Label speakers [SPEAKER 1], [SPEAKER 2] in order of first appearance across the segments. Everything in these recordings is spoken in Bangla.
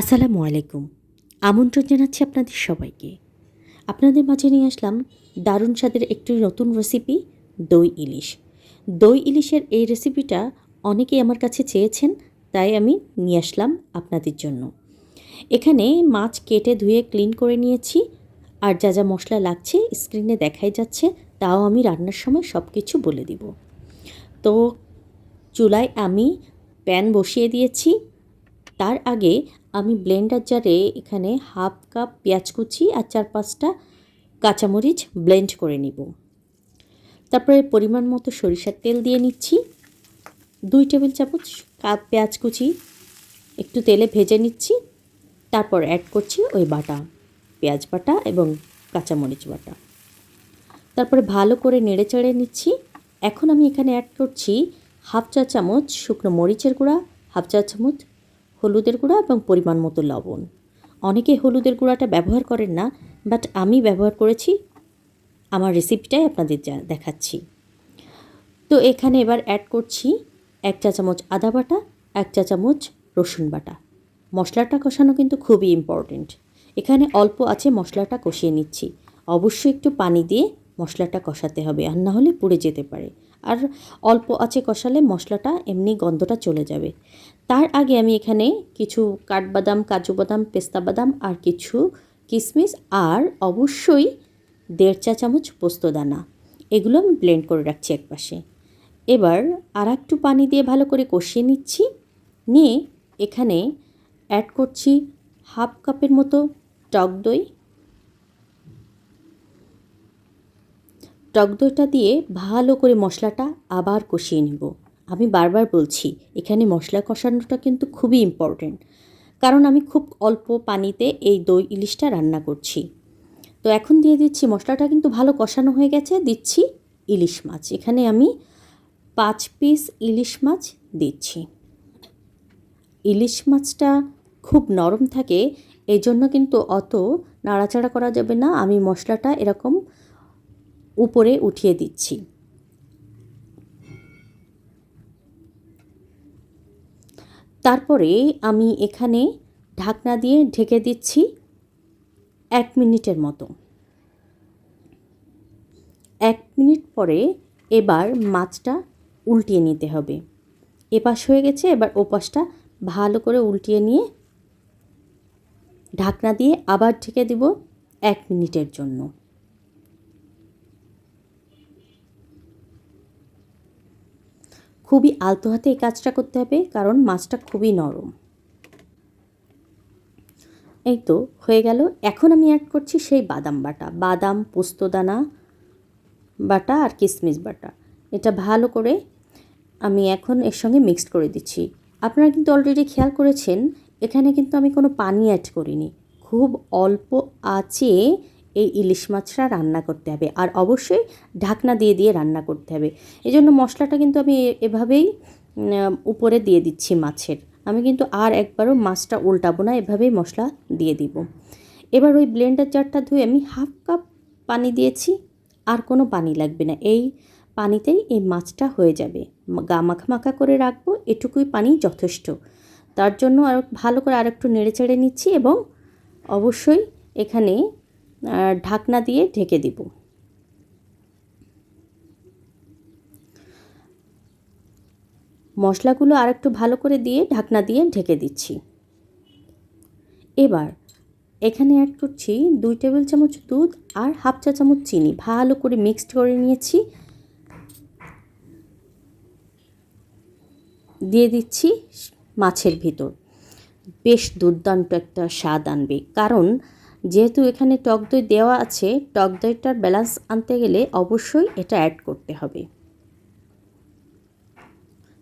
[SPEAKER 1] আসসালামু আলাইকুম। আমন্ত্রণ জানাচ্ছি আপনাদের সবাইকে। আপনাদের মাঝে নিয়ে আসলাম দারুণ স্বাদের একটি নতুন রেসিপি দই ইলিশ। দই ইলিশের এই রেসিপিটা অনেকেই আমার কাছে চেয়েছেন, তাই আমি নিয়ে আসলাম আপনাদের জন্য। এখানে মাছ কেটে ধুয়ে ক্লিন করে নিয়েছি, আর যা যা মশলা লাগছে স্ক্রিনে দেখাই যাচ্ছে, তাও আমি রান্নার সময় সব কিছু বলে দিব। তো চুলায় আমি প্যান বসিয়ে দিয়েছি। তার আগে আমি ব্লেন্ডার জারে এখানে হাফ কাপ পেঁয়াজ কুচি আর চার পাঁচটা কাঁচামরিচ ব্লেন্ড করে নিব। তারপরে পরিমাণ মতো সরিষার তেল দিয়ে নিচ্ছি। দুই টেবিল চামচ কাপ পেঁয়াজ কুচি, একটু তেলে ভেজে নিচ্ছি। তারপর অ্যাড করছি ওই বাটা, পেঁয়াজ বাটা এবং কাঁচামরিচ বাটা। তারপরে ভালো করে নেড়ে চেড়ে নিচ্ছি। এখন আমি এখানে অ্যাড করছি হাফ চা চামচ শুকনো মরিচের গুঁড়া, হাফ চা চামচ হলুদের গুঁড়া এবং পরিমাণ মতো লবণ। অনেকে হলুদের গুঁড়াটা ব্যবহার করেন না বাট আমি ব্যবহার করেছি। আমার রেসিপিটাই আপনাদের দেখাচ্ছি। তো এখানে এবার অ্যাড করছি এক চা চামচ আদা বাটা, এক চা চামচ রসুন বাটা। মশলাটা কষানো কিন্তু খুবই ইম্পর্টেন্ট এখানে অল্প আছে মশলাটা কষিয়ে নিচ্ছি। অবশ্যই একটু পানি দিয়ে মশলাটা কষাতে হবে আর না হলে পুড়ে যেতে পারে। আর অল্প আছে কষালে মশলাটা এমনি গন্ধটা চলে যাবে। তার আগে আমি এখানে কিছু কাঠবাদাম, কাজু বাদাম, পেস্তা বাদাম আর কিছু কিশমিশ আর অবশ্যই দেড় চা চামচ পোস্তদানা এগুলো আমি ব্লেন্ড করে রাখছি একপাশে। এবার আর একটু পানি দিয়ে ভালো করে কষিয়ে নিচ্ছি। নিয়ে এখানে অ্যাড করছি হাফ কাপের মতো টক দই টক দইটা দিয়ে ভালো করে মশলাটা আবার কষিয়ে নেব। আমি বারবার বলছি, এখানে মশলা কষানোটা কিন্তু খুবই ইম্পর্টেন্ট কারণ আমি খুব অল্প পানিতে এই দই ইলিশটা রান্না করছি। তো এখন দিয়ে দিচ্ছি মশলাটা, কিন্তু ভালো কষানো হয়ে গেছে, দিচ্ছি ইলিশ মাছ। এখানে আমি পাঁচ পিস ইলিশ মাছ দিচ্ছি। ইলিশ মাছটা খুব নরম থাকে এই জন্য কিন্তু অত নাড়াচাড়া করা যাবে না। আমি মশলাটা এরকম উপরে উঠিয়ে দিচ্ছি। তারপরে আমি এখানে ঢাকনা দিয়ে ঢেকে দিচ্ছি এক মিনিটের মতো। এক মিনিট পরে এবার মাছটা উল্টিয়ে নিতে হবে। এপাশ হয়ে গেছে, এবার ওপাশটা ভালো করে উল্টিয়ে নিয়ে ঢাকনা দিয়ে আবার ঢেকে দিব এক মিনিটের জন্য। খুবই আলতো হাতে এই কাজটা করতে হবে, কারণ মাছটা খুবই নরম। এই তো, হয়ে গেল। এখন আমি অ্যাড করছি সেই বাদাম বাটা। বাদাম, পোস্তদানা বাটা আর কিশমিশ বাটা। এটা ভালো করে আমি এখন এর সঙ্গে মিক্সড করে দিচ্ছি। আপনারা কিন্তু অলরেডি খেয়াল করেছেন, এখানে কিন্তু আমি কোনো পানি অ্যাড করিনি। খুব অল্প আঁচে এই ইলিশ মাছটা রান্না করতে হবে। আর অবশ্যই ঢাকনা দিয়ে দিয়ে রান্না করতে হবে। এই জন্য মশলাটা কিন্তু আমি এভাবেই উপরে দিয়ে দিচ্ছি মাছের। আমি কিন্তু আর একবারও মাছটা উল্টাবো না, এভাবেই মশলা দিয়ে দিব। এবার ওই ব্লেন্ডার জারটা ধুয়ে আমি হাফ কাপ পানি দিয়েছি। আর কোনো পানি লাগবে না। এই পানিতেই এই মাছটা হয়ে যাবে। গা মাখা করে রাখব, এটুকুই পানি যথেষ্ট। তার জন্য আর ভালো করে আর একটু নেড়ে চেড়ে নিচ্ছি এবং অবশ্যই এখানে ঢাকনা দিয়ে ঢেকে দিব। মশলাগুলো আর একটু ভালো করে দিয়ে ঢাকনা দিয়ে ঢেকে দিচ্ছি। এবার এখানে অ্যাড করছি দুই টেবিল চামচ দুধ আর হাফ চা চামচ চিনি। ভালো করে মিক্সড করে নিয়েছি। দিয়ে দিচ্ছি মাছের ভিতর। বেশ দুর্দান্ত একটা স্বাদ আনবে। কারণ যেহেতু এখানে টক দই দেওয়া আছে, টক দইটার ব্যালেন্স আনতে গেলে অবশ্যই এটা অ্যাড করতে হবে।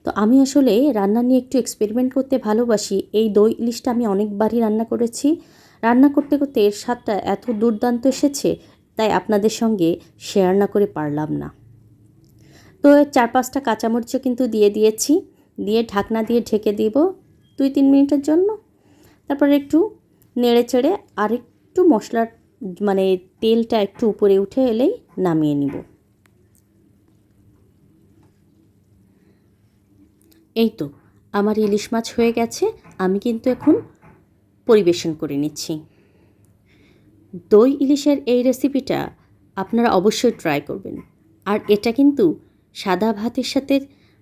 [SPEAKER 1] তো আমি আসলে রান্না নিয়ে একটু এক্সপেরিমেন্ট করতে ভালোবাসি। এই দই ইলিশটা আমি অনেকবারই রান্না করেছি। রান্না করতে করতে এর স্বাদটা এত দুর্দান্ত এসেছে, তাই আপনাদের সঙ্গে শেয়ার না করে পারলাম না। তো এর চার পাঁচটা কাঁচামরিচও কিন্তু দিয়ে দিয়েছি। দিয়ে ঢাকনা দিয়ে ঢেকে দিব দুই তিন মিনিটের জন্য। তারপরে একটু নেড়ে চেড়ে আরেক একটু মশলার মানে তেলটা একটু উপরে উঠে এলেই নামিয়ে নিব। এই তো, আমার ইলিশ মাছ হয়ে গেছে, আমি কিন্তু এখন পরিবেশন করে নিচ্ছি। দই ইলিশের এই রেসিপিটা আপনারা অবশ্যই ট্রাই করবেন। আর এটা কিন্তু সাদা ভাতের সাথে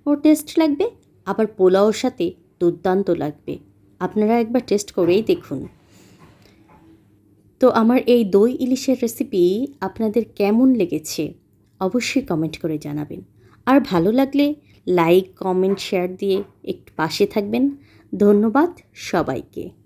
[SPEAKER 1] ও টেস্ট লাগবে, আবার পোলাওর সাথে দুর্দান্ত লাগবে। আপনারা একবার টেস্ট করেই দেখুন। তো আমার এই দই ইলিশের রেসিপি আপনাদের কেমন লেগেছে অবশ্যই কমেন্ট করে জানাবেন। আর ভালো লাগলে লাইক কমেন্ট শেয়ার দিয়ে একটু পাশে থাকবেন। ধন্যবাদ সবাইকে।